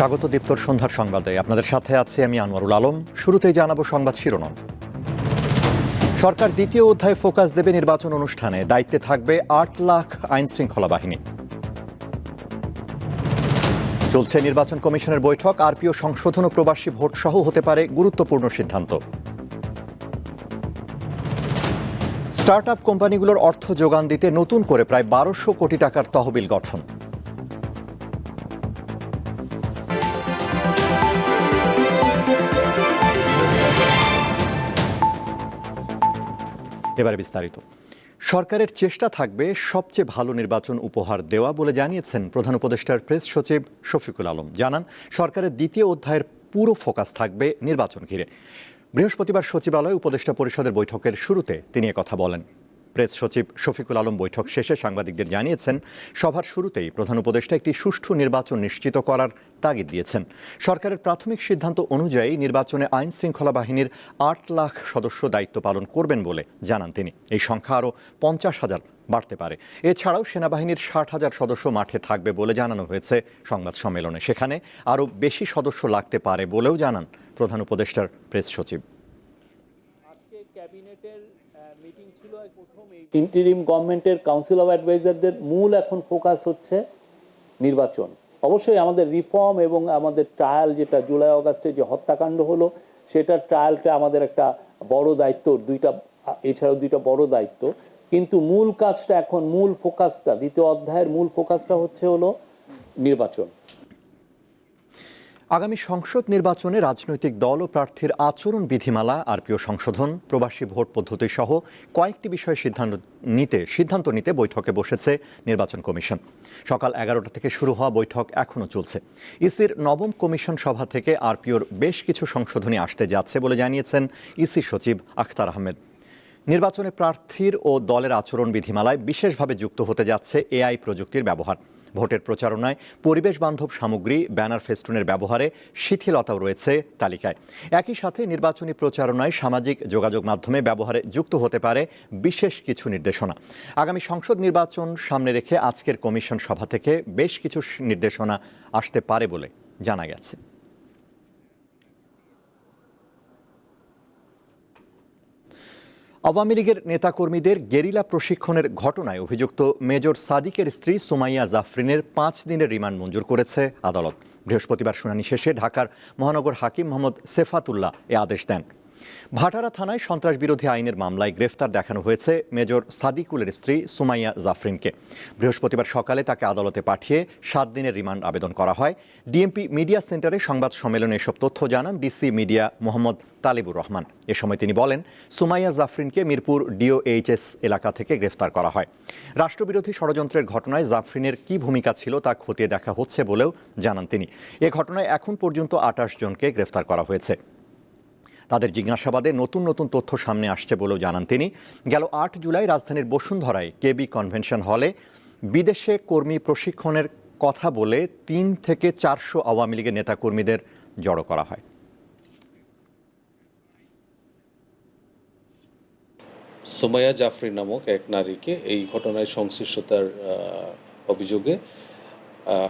স্বাগত দীপ্তর সন্ধ্যার সংবাদে। আপনাদের সাথে আছে আমি আনোয়ারুল আলম। শুরুতেই জানাব সংবাদ শিরোনাম। সরকার দ্বিতীয় অধ্যায়ে ফোকাস দেবে নির্বাচন অনুষ্ঠানে। দায়িত্বে থাকবে আট লাখ আইন শৃঙ্খলা বাহিনী। চলছে নির্বাচন কমিশনের বৈঠক। আরপিও সংশোধন ও প্রবাসী ভোট সহ হতে পারে গুরুত্বপূর্ণ সিদ্ধান্ত। স্টার্ট আপ কোম্পানিগুলোর অর্থ যোগান দিতে নতুন করে প্রায় বারোশো কোটি টাকার তহবিল গঠন। এবারে বিস্তারিত। সরকারের চেষ্টা থাকবে সবচেয়ে ভালো নির্বাচন উপহার দেওয়া বলে জানিয়েছেন প্রধান উপদেষ্টার প্রেস সচিব শফিকুল আলম। জানান, সরকারের দ্বিতীয় অধ্যায়ের পুরো ফোকাস থাকবে নির্বাচন ঘিরে। বৃহস্পতিবার সচিবালয় উপদেষ্টা পরিষদের বৈঠকের শুরুতে তিনি কথা বলেন। প্রেস সচিব শফিকুল আলম বৈঠক শেষে সাংবাদিকদের জানিয়েছেন, সভার শুরুতেই প্রধান উপদেষ্টা একটি সুষ্ঠু নির্বাচন নিশ্চিত করার তাগিদ দিয়েছেন। সরকারের প্রাথমিক সিদ্ধান্ত অনুযায়ী নির্বাচনে আইন শৃঙ্খলা বাহিনীর আট লাখ সদস্য দায়িত্ব পালন করবেন বলে জানান তিনি। এই সংখ্যা আরও পঞ্চাশ হাজার বাড়তে পারে। এছাড়াও সেনাবাহিনীর ষাট হাজার সদস্য মাঠে থাকবে বলে জানানো হয়েছে সংবাদ সম্মেলনে। সেখানে আরও বেশি সদস্য লাগতে পারে বলেও জানান প্রধান উপদেষ্টার প্রেস সচিব। আজকে ক্যাবিনেটের মিটিং ছিল প্রথম ইন্টারিম গভর্নমেন্টের কাউন্সিল অফ অ্যাডভাইজারদের মূল এখন ফোকাস হচ্ছে নির্বাচন। অবশ্যই আমাদের রিফর্ম এবং আমাদের ট্রায়াল যেটা জুলাই, অগাস্টে যে হত্যাকাণ্ড হলো, সেটার ট্রায়ালটা আমাদের একটা বড় দায়িত্ব, দুইটা, এছাড়াও দুইটা বড় দায়িত্ব। কিন্তু মূল কাজটা এখন, মূল ফোকাসটা দ্বিতীয় অধ্যায়ের মূল ফোকাসটা হচ্ছে হলো নির্বাচন। আগামী সংসদ নির্বাচনে রাজনৈতিক দল ও প্রার্থীর আচরণ বিধিমালা, আরপিও সংশোধন, প্রবাসী ভোট পদ্ধতি সহ কয়েকটি বিষয়ে সিদ্ধান্ত নিতে সিদ্ধান্ত নিতে বৈঠকে বসেছে নির্বাচন কমিশন। সকাল এগারোটা থেকে শুরু হওয়া বৈঠক এখনও চলছে। ইসির নবম কমিশন সভা থেকে আরপিওর বেশ কিছু সংশোধনী আসতে যাচ্ছে বলে জানিয়েছেন ইসি সচিব আখতার আহমেদ। নির্বাচনে প্রার্থীর ও দলের আচরণ বিধিমালায় বিশেষভাবে যুক্ত হতে যাচ্ছে এআই প্রযুক্তির ব্যবহার। ভোটের প্রচারণায় পরিবেশ বান্ধব সামগ্রী, ব্যানার ফেস্টুনের ব্যবহারে শিথিলতাও রয়েছে তালিকায়। একই সাথে নির্বাচনী প্রচারণায় সামাজিক যোগাযোগ মাধ্যমে ব্যবহারে যুক্ত হতে পারে বিশেষ কিছু নির্দেশনা। আগামী সংসদ নির্বাচন সামনে রেখে আজকের কমিশন সভা থেকে বেশ কিছু নির্দেশনা আসতে পারে বলে জানা গেছে। আওয়ামী লীগের নেতাকর্মীদের গেরিলা প্রশিক্ষণের ঘটনায় অভিযুক্ত মেজর সাদিকের স্ত্রী সুমাইয়া জাফরিনের পাঁচ দিনের রিমান্ড মঞ্জুর করেছে আদালত। বৃহস্পতিবার শুনানি শেষে ঢাকার মহানগর হাকিম মোহাম্মদ সেফাতুল্লাহ এ আদেশ দেন। ভাটারা থানায় সন্ত্রাস বিরোধী আইনের মামলায় গ্রেফতার দেখানো হয়েছে মেজর সাদিকুলের স্ত্রী সুমাইয়া জাফরিনকে। বৃহস্পতিবার সকালে তাকে আদালতে পাঠিয়ে সাত দিনের রিমান্ড আবেদন করা হয়। ডিএমপি মিডিয়া সেন্টারে সংবাদ সম্মেলনে এসব তথ্য জানান ডিসি মিডিয়া মোহাম্মদ তালিবুর রহমান। এ সময় তিনি বলেন, সুমাইয়া জাফরিনকে মিরপুর ডিওএইচএস এলাকা থেকে গ্রেফতার করা হয়। রাষ্ট্রবিরোধী ষড়যন্ত্রের ঘটনায় জাফরিনের কি ভূমিকা ছিল তা খতিয়ে দেখা হচ্ছে বলেও জানান তিনি। এ ঘটনায় এখন পর্যন্ত আটাশ জনকে গ্রেফতার করা হয়েছে। তাদের জিজ্ঞাসাবাদে নতুন নতুন তথ্য সামনে আসছে বলেও জানান তিনি। গেল আট জুলাই রাজধানীর বসুন্ধরায় কেবি কনভেনশন হলে বিদেশে কর্মী প্রশিক্ষণের কথা বলে তিন থেকে চারশো আওয়ামী লীগের নেতাকর্মীদের জড়ো করা হয়। সোমায়া জাফরি নামক এক নারীকে এই ঘটনায় সংশ্লিষ্টতার অভিযোগে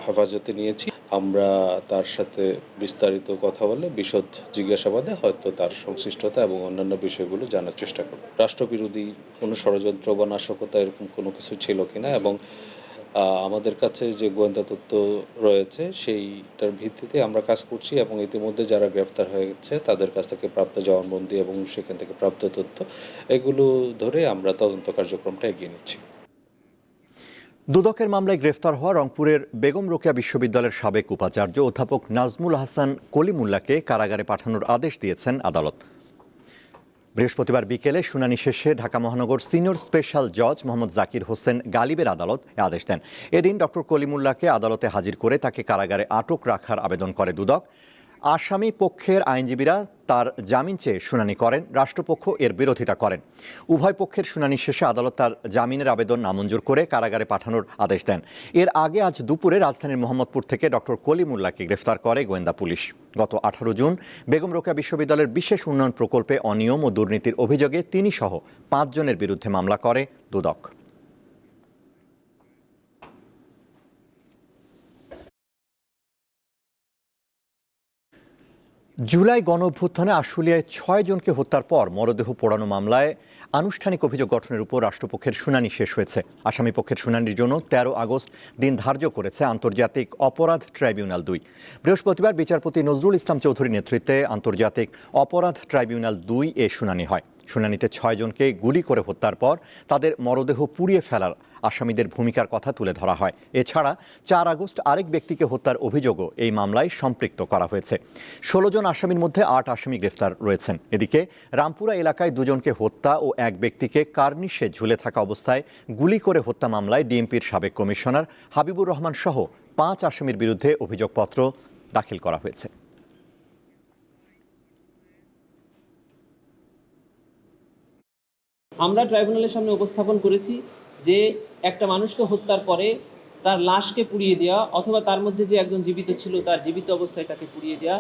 হেফাজতে নিয়েছি। আমরা তার সাথে বিস্তারিত কথা বলে বিশদ জিজ্ঞাসাবাদে হয়তো তার সংশ্লিষ্টতা এবং অন্যান্য বিষয়গুলো জানার চেষ্টা করব। রাষ্ট্রবিরোধী কোনো ষড়যন্ত্র বা নাশকতা এরকম কোনো কিছু ছিল কিনা এবং আমাদের কাছে যে গোয়েন্দা তথ্য রয়েছে সেইটার ভিত্তিতে আমরা কাজ করছি এবং ইতিমধ্যে যারা গ্রেফতার হয়েছে তাদের কাছ থেকে প্রাপ্ত জবানবন্দি এবং সেখান থেকে প্রাপ্ত তথ্য, এগুলো ধরে আমরা তদন্ত কার্যক্রমটা এগিয়ে নিচ্ছি। দুদকের মামলায় গ্রেফতার হওয়া রংপুরের বেগম রোকেয়া বিশ্ববিদ্যালয়ের সাবেক উপাচার্য অধ্যাপক নাজমুল হাসান কলিমুল্লাকে কারাগারে পাঠানোর আদেশ দিয়েছেন আদালত। বৃহস্পতিবার বিকেলে শুনানি শেষে ঢাকা মহানগর সিনিয়র স্পেশাল জজ মোহাম্মদ জাকির হোসেন গালিবের আদালত আদেশ দেন। এদিন ডক্টর কলিমুল্লাহকে আদালতে হাজির করে তাকে কারাগারে আটক রাখার আবেদন করে দুদক। আসামি পক্ষের আইনজীবীরা তার জামিন চেয়ে শুনানি করেন, রাষ্ট্রপক্ষ এর বিরোধিতা করেন। উভয় পক্ষের শুনানি শেষে আদালত তার জামিনের আবেদন নামঞ্জুর করে কারাগারে পাঠানোর আদেশ দেন। এর আগে আজ দুপুরে রাজধানীর মোহাম্মদপুর থেকে ডক্টর কলিমুল্লাহকে গ্রেফতার করে গোয়েন্দা পুলিশ। গত আঠারো জুন বেগম রোকেয়া বিশ্ববিদ্যালয়ের বিশেষ উন্নয়ন প্রকল্পে অনিয়ম ও দুর্নীতির অভিযোগে তিনি সহ পাঁচজনের বিরুদ্ধে মামলা করে দুদক। জুলাই গণ অভ্যুত্থানে আশুলিয়ায় ছয় জনকে হত্যার পর মরদেহ পোড়ানো মামলায় আনুষ্ঠানিক অভিযোগ গঠনের উপর রাষ্ট্রপক্ষের শুনানি শেষ হয়েছে। আসামি পক্ষের শুনানির জন্য তেরো আগস্ট দিন ধার্য করেছে আন্তর্জাতিক অপরাধ ট্রাইব্যুনাল দুই। বৃহস্পতিবার বিচারপতি নজরুল ইসলাম চৌধুরীর নেতৃত্বে আন্তর্জাতিক অপরাধ ট্রাইব্যুনাল দুই এ শুনানি হয়। শুনানিতে ছয়জনকে গুলি করে হত্যার পর তাদের মরদেহ পুড়িয়ে ফেলার আসামিদের ভূমিকার কথা তুলে ধরা হয়। এছাড়া চার আগস্ট আরেক ব্যক্তিকে হত্যার অভিযোগও এই মামলায় সম্পৃক্ত করা হয়েছে। ষোলো জন আসামির মধ্যে আট আসামি গ্রেফতার রয়েছেন। এদিকে রামপুরা এলাকায় দুজনকে হত্যা ও এক ব্যক্তিকে কার্নিশে ঝুলে থাকা অবস্থায় গুলি করে হত্যা মামলায় ডিএমপির সাবেক কমিশনার হাবিবুর রহমান সহ পাঁচ আসামির বিরুদ্ধে অভিযোগপত্র দাখিল করা হয়েছে। আমরা ট্রাইব্যুনালের সামনে উপস্থাপন করেছি যে একটা মানুষকে হত্যার পরে তার লাশকে পুড়িয়ে দেওয়া অথবা তার মধ্যে যে একজন জীবিত ছিল, তার জীবিত অবস্থায় তাকে পুড়িয়ে দেওয়া,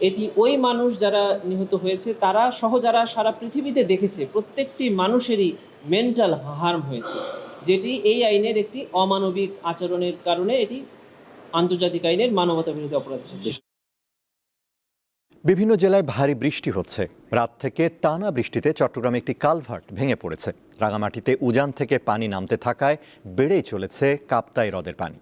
এটি ওই মানুষ যারা নিহত হয়েছে, তারা সহ যারা সারা পৃথিবীতে দেখেছে, প্রত্যেকটি মানুষেরই মেন্টাল হার্ম হয়েছে, যেটি এই আইনের একটি অমানবিক আচরণের কারণে এটি আন্তর্জাতিক আইনের মানবতা বিরোধী অপরাধ বিভিন্ন জেলায় ভারী বৃষ্টি হচ্ছে। রাত থেকে টানা বৃষ্টিতে চট্টগ্রামে একটি কালভার্ট ভেঙে পড়েছে। রাঙামাটিতে উজান থেকে পানি নামতে থাকায় বেড়েই চলেছে কাপ্তাই হ্রদের পানি।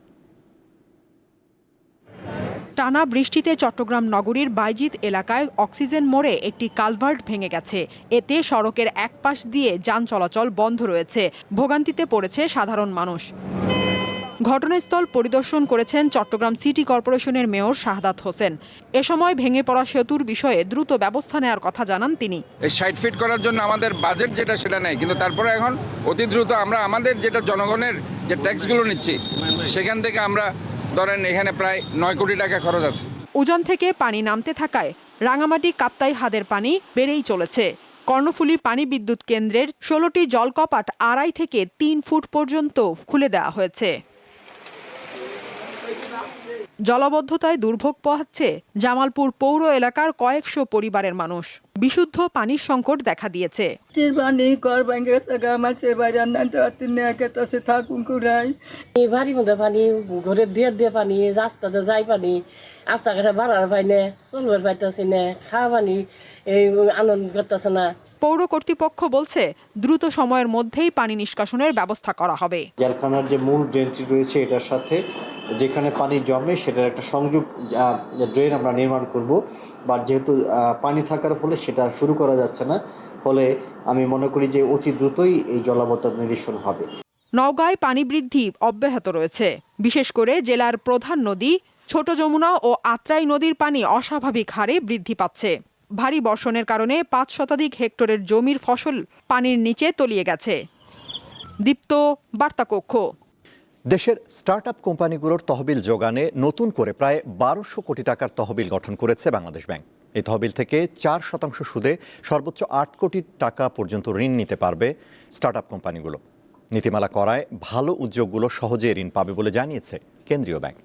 টানা বৃষ্টিতে চট্টগ্রাম নগরীর বাইজিত এলাকায় অক্সিজেন মোড়ে একটি কালভার্ট ভেঙে গেছে। এতে সড়কের এক পাশ দিয়ে যান চলাচল বন্ধ রয়েছে। ভোগান্তিতে পড়েছে সাধারণ মানুষ। ঘটনাস্থল পরিদর্শন করেছেন চট্টগ্রাম সিটি কর্পোরেশনের মেয়র শাহাদাত হোসেন। এ সময় ভেঙে পড়া সেতুর বিষয়ে দ্রুত ব্যবস্থা নেওয়ার কথা জানান তিনি। এই সাইড ফিট করার জন্য আমাদের বাজেট যেটা সেটা নেই কিন্তু তারপরে এখন অতি দ্রুত আমরা আমাদের যেটা জনগণের যে ট্যাক্সগুলো নিচ্ছি সেখান থেকে আমরা ধরেন এখানে প্রায় নয় কোটি টাকা খরচ আছে। উজান থেকে পানি নামতে থাকায় রাঙামাটি কাপ্তাই হাদের পানি বেড়েই চলেছে। কর্ণফুলী পানি বিদ্যুৎ কেন্দ্রের ষোলোটি জলকপাট আড়াই থেকে তিন ফুট পর্যন্ত খুলে দেওয়া হয়েছে। জলাবদ্ধতায় দুর্ভোগ পোহাচ্ছে জামালপুর পৌর এলাকার কয়েকশো পরিবারের মানুষ। বিশুদ্ধ পানির সংকট দেখা দিয়েছে। পানি বাড়ির মধ্যে ঘরের দিয়ে দিয়ে রাস্তাতে যাই পানি রাস্তাঘাটে বাড়ার পাই না চলবার পাইতেছি না খাওয়া পানি এই আনন্দ করতেছে না। পৌর কর্তৃপক্ষ বলছে দ্রুত সময়ের মধ্যেই পানি নিষ্কাশনের ব্যবস্থা করা হবে। জেলখানার যে মূল ড্রেনটি রয়েছে এটার সাথে যেখানে পানি জমে সেটার একটা সংযোগ ড্রেন আমরা নির্মাণ করব। বা যেহেতু পানি থাকার ফলে সেটা শুরু করা যাচ্ছে না ফলে আমি মনে করি যে অতি দ্রুতই এই জলাবদ্ধতা নিরসন হবে। নওগাঁয় পানি বৃদ্ধি অব্যাহত রয়েছে। বিশেষ করে জেলার প্রধান নদী ছোট যমুনা ও আত্রাই নদীর পানি অস্বাভাবিক হারে বৃদ্ধি পাচ্ছে। ভারী বর্ষণের কারণে পাঁচ শতাধিক হেক্টরের জমির ফসল পানির নিচে তলিয়ে গেছে। দীপ্ত বার্তাকক্ষ দেশের স্টার্ট আপ কোম্পানিগুলোর তহবিল যোগানে নতুন করে প্রায় বারোশো কোটি টাকার তহবিল গঠন করেছে বাংলাদেশ ব্যাংক। এই তহবিল থেকে চার শতাংশ সুদে সর্বোচ্চ আট কোটি টাকা পর্যন্ত ঋণ নিতে পারবে স্টার্ট আপ কোম্পানিগুলো। নীতিমালা করায় ভালো উদ্যোগগুলো সহজে ঋণ পাবে বলে জানিয়েছে কেন্দ্রীয় ব্যাংক।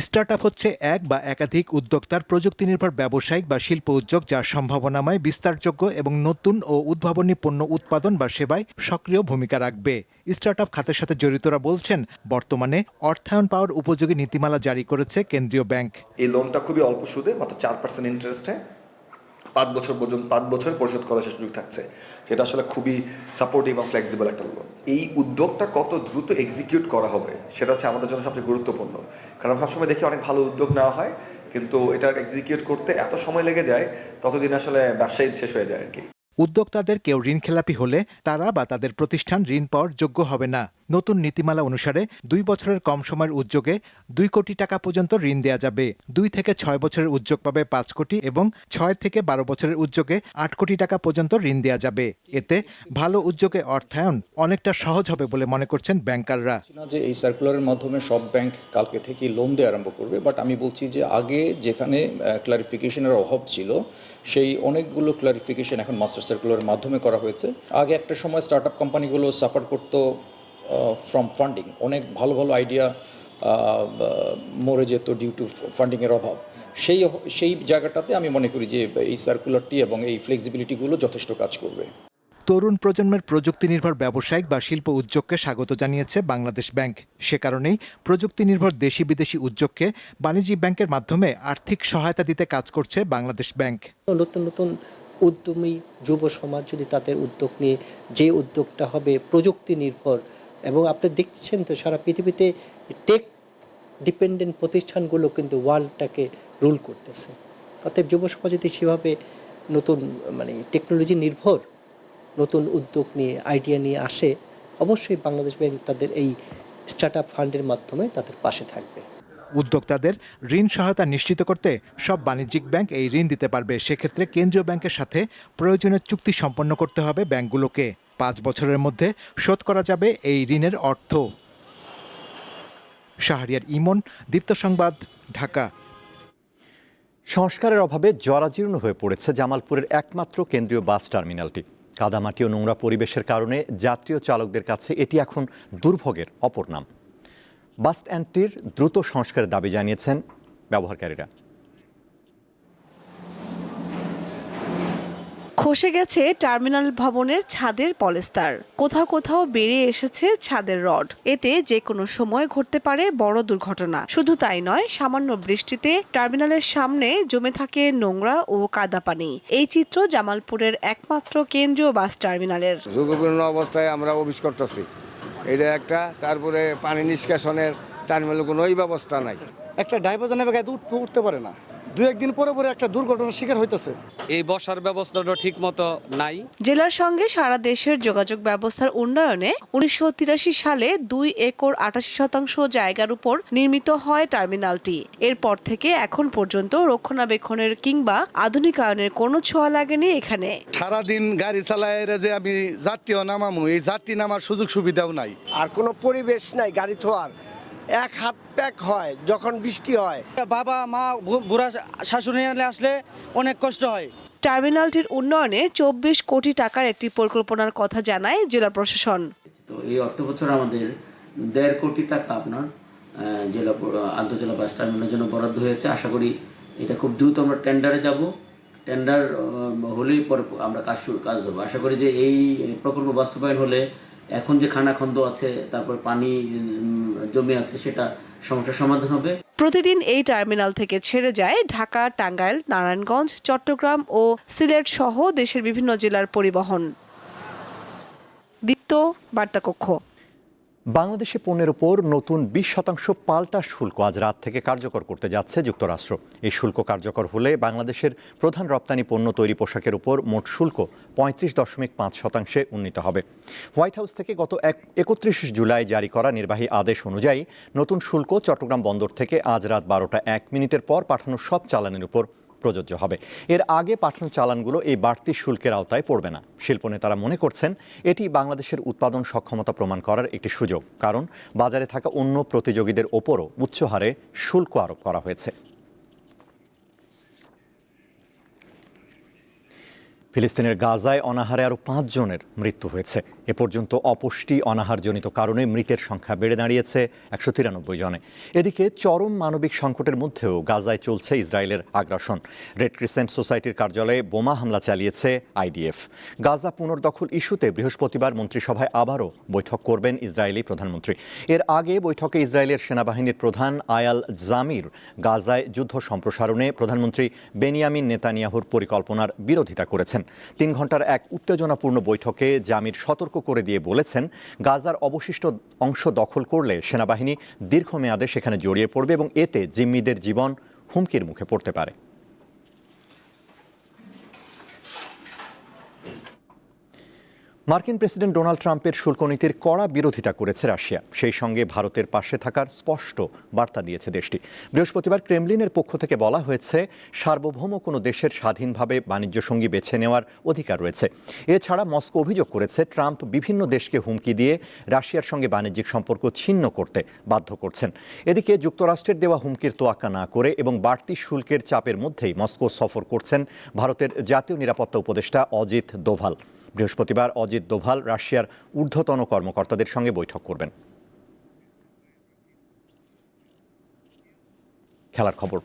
স্টার্টআপ হচ্ছে এক বা একাধিক উদ্যোক্তার প্রযুক্তি নির্ভর ব্যবসায়িক বা শিল্প উদ্যোগ যা সম্ভাবনাময়, বিস্তারযোগ্য এবং নতুন ও উদ্ভাবনী পণ্য উৎপাদন বা সেবায় সক্রিয় ভূমিকা রাখবে। স্টার্টআপ খাতের সাথে জড়িতরা বলছেন, বর্তমানে অর্থায়ন পাওয়ার উপযোগী নীতিমালা জারি করেছে কেন্দ্রীয় ব্যাংক। এই লোনটা খুবই অল্প সুদে, মাত্র চার পার্সেন্ট ইন্টারেস্টে পাঁচ বছর পর্যন্ত, পাঁচ বছর পরিশোধ করার সুযোগ থাকছে। যেটা আসলে খুবই সাপোর্টিভ এবং ফ্লেক্সিবল একটা লোন এই উদ্যোগটা কত দ্রুত এক্সিকিউট করা হবে, সেটা হচ্ছে আমাদের জন্য সবচেয়ে গুরুত্বপূর্ণ। কারণ সবসময় দেখি অনেক ভালো উদ্যোগ নেওয়া হয়, কিন্তু এটা এক্সিকিউট করতে এত সময় লেগে যায়, ততদিন আসলে ব্যবসায়ী শেষ হয়ে যায় আর কি। উদ্যোক্তাদের কেউ ঋণ খেলাপি হলে তারা বা তাদের প্রতিষ্ঠান ঋণ পাওয়ার যোগ্য হবে না। নতুন নীতিমালা অনুসারে দুই বছরের কম সময়ের উদ্যোগে দুই কোটি টাকা পর্যন্ত ঋণ দেওয়া যাবে। দুই থেকে ছয় বছরের উদ্যোগ পাবে পাঁচ কোটি এবং ছয় থেকে বারো বছরের উদ্যোগে আট কোটি টাকা পর্যন্ত ঋণ দেওয়া যাবে। এতে ভালো উদ্যোগে অর্থায়ন অনেকটা সহজ হবে বলে মনে করছেন ব্যাংকাররা। যে এই সার্কুলারের মাধ্যমে সব ব্যাংক কালকে থেকে লোন দেওয়া আরম্ভ করবে বাট আমি বলছি যে আগে যেখানে ক্লারিফিকেশনের অভাব ছিল সেই অনেকগুলো ক্লারিফিকেশন এখন মাস্টার সার্কুলারের মাধ্যমে করা হয়েছে। আগে একটা সময় স্টার্ট আপ কোম্পানিগুলো সাফার করতো ফ্রম ফান্ডিং অনেক ভালো ভালো আইডিয়া মরে যেত ডিউ টু ফান্ডিংয়ের অভাব। সেই সেই জায়গাটাতে আমি মনে করি যে এই সার্কুলারটি এবং এই ফ্লেক্সিবিলিটিগুলো যথেষ্ট কাজ করবে। তরুণ প্রজন্মের প্রযুক্তি নির্ভর ব্যবসায়িক বা শিল্প উদ্যোগকে স্বাগত জানিয়েছে বাংলাদেশ ব্যাংক। সে কারণেই প্রযুক্তি নির্ভর দেশি বিদেশি উদ্যোগকে বাণিজ্যিক ব্যাংকের মাধ্যমে আর্থিক সহায়তা দিতে কাজ করছে বাংলাদেশ ব্যাংক। নতুন নতুন উদ্যমী যুব সমাজ যদি তাদের উদ্যোগ নিয়ে যে উদ্যোগটা হবে প্রযুক্তি নির্ভর এবং আপনি দেখছেন তো সারা পৃথিবীতে টেক ডিপেন্ডেন্ট প্রতিষ্ঠানগুলো কিন্তু ওয়ার্ল্ডটাকে রুল করতেছে। অতএব যুব সমাজ যদি সেভাবে নতুন মানে টেকনোলজি নির্ভর নতুন উদ্যোগ নিয়ে আইডিয়া নিয়ে আসে অবশ্যই বাংলাদেশ ব্যাংক তাদের এই স্টার্ট আপ ফান্ডের মাধ্যমে তাদের পাশে থাকবে। উদ্যোক্তাদের ঋণ সহায়তা নিশ্চিত করতে সব বাণিজ্যিক ব্যাংক এই ঋণ দিতে পারবে। সেক্ষেত্রে কেন্দ্রীয় ব্যাংকের সাথে প্রয়োজনীয় চুক্তি সম্পন্ন করতে হবে ব্যাংকগুলোকে। পাঁচ বছরের মধ্যে শোধ করা যাবে এই ঋণের অর্থ। শাহরিয়ার ইমন দীপ্ত সংবাদ ঢাকা। সংস্কারের অভাবে জরাজীর্ণ হয়ে পড়েছে জামালপুরের একমাত্র কেন্দ্রীয় বাস টার্মিনালটি। কাদামাটি ও নোংরা পরিবেশের কারণে যাত্রী ও চালকদের কাছে এটি এখন দুর্ভোগের অপর নাম। বাস স্ট্যান্ডটির দ্রুত সংস্কারের দাবি জানিয়েছেন ব্যবহারকারীরা। খসে গেছে টার্মিনাল ভবনের ছাদের পলেস্তার। কোথাও কোথাও বেরিয়ে এসেছে ছাদের রড। এতে যে কোনো সময় ঘটতে পারে বড় দুর্ঘটনা। শুধু তাই নয় সামান্য বৃষ্টিতে টার্মিনালের সামনে জমে থাকে নোংরা ও কাদা পানি। এই চিত্র জামালপুরের একমাত্র কেন্দ্রীয় বাস টার্মিনালের। ঝুঁকিপূর্ণ অবস্থায় আমরা অফিস করতেছি। এটা একটা তারপরে পানি নিষ্কাশনের টার্মিনাল কোনোই ব্যবস্থা নাই। একটা ড্রাইভার জানে গায়ে উঠতে উঠতে পারে না। দু একদিন পরে পরে একটা দুর্ঘটনার শিকার হইতেছে। এই বসার ব্যবস্থাটা ঠিক মতো নাই। জেলার সঙ্গে সারা দেশের যোগাযোগ ব্যবস্থার উন্নয়নে উনিশশো তিরাশি সালে দুই একর আটাশি শতাংশ জায়গার উপর নির্মিত হয় টার্মিনালটি। এরপর থেকে এখন পর্যন্ত রক্ষণাবেক্ষণের কিংবা আধুনিকায়নের কোনো ছোঁয়া লাগেনি এখানে। সারাদিন গাড়ি চালায় যে আমি যাত্রীও নামামু এই যাত্রী নামার সুযোগ সুবিধাও নাই। আর কোনো পরিবেশ নাই গাড়ি থোয়ার এক হাত প্যাক হয় যখন বৃষ্টি হয়। বাবা মা বুড়া শাশুড়ি আসলে অনেক কষ্ট হয়। টার্মিনালটির উন্নয়নে চব্বিশ কোটি টাকার একটি পরিকল্পনার কথা জানায় জেলা প্রশাসন। তো এই অর্থ বছর আমাদের দেড় কোটি টাকা আপনার জেলা আন্তঃজেলা বাস টার্মিনালের জন্য বরাদ্দ হয়েছে। আশা করি এটা খুব দ্রুত আমরা টেন্ডারে যাব। টেন্ডার হলেই পরে আমরা কাজ শুরু কাজ দেবো আশা করি যে এই প্রকল্প বাস্তবায়ন হলে এখন যে খানাখন্দ আছে, তারপর পানি জমে আছে, সেটা সমস্যার সমাধান হবে। প্রতিদিন এই টার্মিনাল থেকে ছেড়ে যায় ঢাকা, টাঙ্গাইল, নারায়ণগঞ্জ, চট্টগ্রাম ও সিলেট সহ দেশের বিভিন্ন জেলার পরিবহন। দীপ্ত, বার্তাকক্ষ। বাংলাদেশে পণ্যের উপর নতুন বিশ শতাংশ পাল্টা শুল্ক আজ রাত থেকে কার্যকর করতে যাচ্ছে যুক্তরাষ্ট্র। এই শুল্ক কার্যকর হলে বাংলাদেশের প্রধান রপ্তানি পণ্য তৈরি পোশাকের উপর মোট শুল্ক পঁয়ত্রিশ দশমিক পাঁচ শতাংশে উন্নীত হবে। হোয়াইট হাউস থেকে গত এক একত্রিশ জুলাই জারি করা নির্বাহী আদেশ অনুযায়ী নতুন শুল্ক চট্টগ্রাম বন্দর থেকে আজ রাত বারোটা এক মিনিটের পর পাঠানো সব চালানের উপর প্রযোজ্য হবে। এর আগে পাঠানো চালানগুলো এই বাড়তি শুল্কের আওতায় পড়বে না। শিল্প নেতারা মনে করছেন, এটি বাংলাদেশের উৎপাদন সক্ষমতা প্রমাণ করার একটি সুযোগ, কারণ বাজারে থাকা অন্য প্রতিযোগীদের ওপরও উচ্চ হারে শুল্ক আরোপ করা হয়েছে। ফিলিস্তিনের গাজায় অনাহারে আরও পাঁচজনের মৃত্যু হয়েছে। এ পর্যন্ত অপুষ্টি অনাহারজনিত কারণে মৃতের সংখ্যা বেড়ে দাঁড়িয়েছে একশো তিরানব্বই জনে। এদিকে চরম মানবিক সংকটের মধ্যেও গাজায় চলছে ইসরায়েলের আগ্রাসন। রেড ক্রিসেন্ট সোসাইটির কার্যালয়ে বোমা হামলা চালিয়েছে আইডিএফ। গাজা পুনর্দখল ইস্যুতে বৃহস্পতিবার মন্ত্রিসভায় আবারও বৈঠক করবেন ইসরায়েলি প্রধানমন্ত্রী। এর আগে বৈঠকে ইসরায়েলের সেনাবাহিনীর প্রধান আয়াল জামির গাজায় যুদ্ধ সম্প্রসারণে প্রধানমন্ত্রী বেনিয়ামিন নেতানিয়াহুর পরিকল্পনার বিরোধিতা করেছেন। তিন ঘণ্টার এক উত্তেজনাপূর্ণ বৈঠকে জামির সতর্ক করে দিয়ে বলেছেন, গাজার অবশিষ্ট অংশ দখল করলে সেনাবাহিনী দীর্ঘমেয়াদে সেখানে জড়িয়ে পড়বে এবং এতে জিম্মিদের জীবন হুমকির মুখে পড়তে পারে। মার্কিন প্রেসিডেন্ট ডোনাল্ড ট্রাম্পের শুল্ক নীতির কড়া বিরোধিতা করেছে রাশিয়া। সেই সঙ্গে ভারতের পাশে থাকার স্পষ্ট বার্তা দিয়েছে দেশটি। বৃহস্পতিবার ক্রেমলিনের পক্ষ থেকে বলা হয়েছে, সার্বভৌম কোনো দেশের স্বাধীনভাবে বাণিজ্য সঙ্গী বেছে নেওয়ার অধিকার রয়েছে। এছাড়া মস্কো অভিযোগ করেছে, ট্রাম্প বিভিন্ন দেশকে হুমকি দিয়ে রাশিয়ার সঙ্গে বাণিজ্যিক সম্পর্ক ছিন্ন করতে বাধ্য করছেন। এদিকে যুক্তরাষ্ট্রের দেওয়া হুমকির তোয়াক্কা না করে এবং বাড়তি শুল্কের চাপের মধ্যেই মস্কো সফর করছেন ভারতের জাতীয় নিরাপত্তা উপদেষ্টা অজিত দোভাল। বৃহস্পতিবার অজিত দোভাল রাশিয়ার ঊর্ধ্বতন কর্মকর্তাদের সঙ্গে বৈঠক করবেন। খেলার খবর।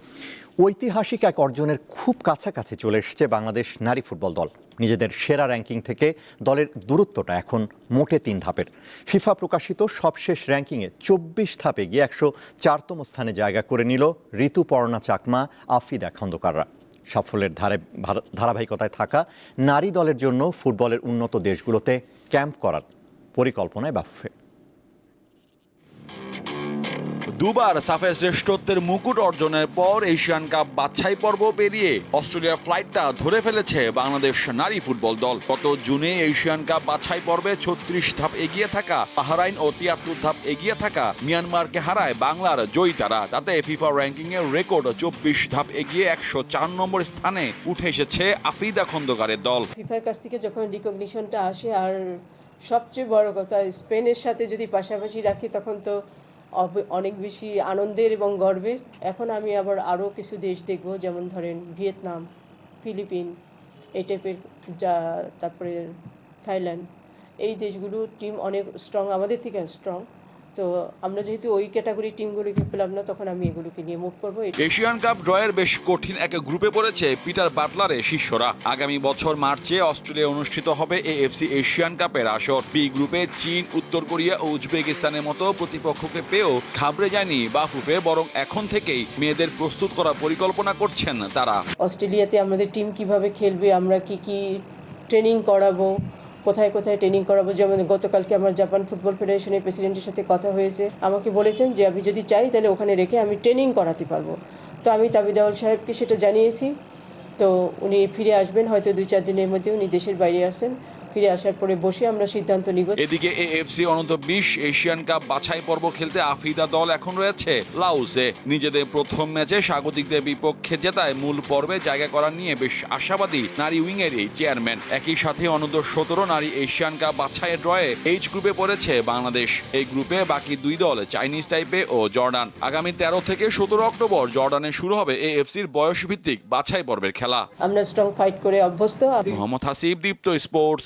ঐতিহাসিক এক অর্জনের খুব কাছাকাছি চলে এসেছে বাংলাদেশ নারী ফুটবল দল। নিজেদের সেরা র্যাঙ্কিং থেকে দলের দূরত্বটা এখন মোটে তিন ধাপের। ফিফা প্রকাশিত সবশেষ র্যাঙ্কিংয়ে চব্বিশ ধাপে গিয়ে একশো চারতম স্থানে জায়গা করে নিল ঋতুপর্ণা চাকমা, আফিদা খন্দকাররা। সাফল্যের ধারে ধারাবাহিকতায় থাকা নারী দলের জন্য ফুটবলের উন্নত দেশগুলোতে ক্যাম্প করার পরিকল্পনায় বাফুফে। দুবার সাফে শ্রেষ্ঠত্বের মুকুট অর্জনের পর এশিয়ান কাপ বাছাই পর্ব পেরিয়ে অস্ট্রেলিয়ার ফ্লাইটটা ধরে ফেলেছে বাংলাদেশ নারী ফুটবল দল। গত জুনে এশিয়ান কাপ বাছাই পর্বে ছত্রিশ ধাপ এগিয়ে থাকা বাহরাইন ও তিয়াত্তর ধাপ এগিয়ে থাকা মিয়ানমারকে হারায় বাংলার জয়ী তারা তাতে ফিফা র্যাঙ্কিং এর রেকর্ড চব্বিশ ধাপ এগিয়ে একশো চার নম্বর স্থানে উঠে এসেছে আফিদা খন্দকারের দল। ফিফার কাছ থেকে যখন রিকগনিশনটা আসে, আর সবচেয়ে বড় কথা, স্পেনের সাথে যদি পাশাপাশি রাখি, তখন তো অনেক বেশি আনন্দের এবং গর্বের। এখন আমি আবার আরও কিছু দেশ দেখব, যেমন ধরেন ভিয়েতনাম, ফিলিপিন, এই টাইপের যা, তারপরে থাইল্যান্ড। এই দেশগুলো টিম অনেক স্ট্রং আমাদের থেকে স্ট্রং তো আমরা যেহেতু ওই ক্যাটাগরি টিমগুলোকে পেলাম না তখন আমি এগুলোকে নিয়ে মুভ করব। এশিয়ান কাপ ড্রয়ের বেশ কঠিন এক গ্রুপে পড়েছে পিটার বাটলারের শিষ্যরা। আগামী বছর মার্চে অস্ট্রেলিয়া অনুষ্ঠিত হবে এএফসি এশিয়ান কাপের আসর। বি গ্রুপে চীন উত্তর কোরিয়া ও উজবেকিস্তানের মতো প্রতিপক্ষকে পেয়েও ঘাবড়ে যায়নি বাফুফে বরং এখন থেকেই মেয়েদের প্রস্তুত করার পরিকল্পনা করছেন তারা। অস্ট্রেলিয়াতে আমাদের টিম কীভাবে খেলবে আমরা কি কি ট্রেনিং করাবো কোথায় কোথায় ট্রেনিং করাবো? যেমন গতকালকে আমার জাপান ফুটবল ফেডারেশনের প্রেসিডেন্টের সাথে কথা হয়েছে। আমাকে বলেছেন যে, আমি যদি চাই, তাহলে ওখানে রেখে আমি ট্রেনিং করাতে পারব। তো আমি তাবিদাউল সাহেবকে সেটা জানিয়েছি। তো উনি ফিরে আসবেন, হয়তো দুই চার দিনের মধ্যে উনি দেশের বাইরে আসেন। ফিরে আসার পরে বসে আমরা সিদ্ধান্ত নিব। এদিকে এএফসি অনন্ত বিশ এশিয়ান কাপ বাছাই পর্ব খেলতে আফ্রিদা দল এখন রয়েছে লাউসে নিজেদের প্রথম ম্যাচে স্বাগতিকদের বিপক্ষে জেতায় মূল পর্বে জায়গা করা নিয়ে বেশ আশাবাদী নারী উইংয়ের এই চেয়ারম্যান। একই সাথে অনন্ত সতেরো নারী এশিয়ান কাপ বাছাইয়ের ড্রয়ে এইচ গ্রুপে পড়েছে বাংলাদেশ। এই গ্রুপে বাকি দুই দল চাইনিজ টাইপে ও জর্ডান। আগামী তেরো থেকে সতেরো অক্টোবর জর্ডানে শুরু হবে এএফসির বয়স ভিত্তিক বাছাই পর্বের খেলা। আমরা স্ট্রং ফাইট করে অভ্যস্ত। মোহাম্মদ হাসিব দীপ্ত স্পোর্টস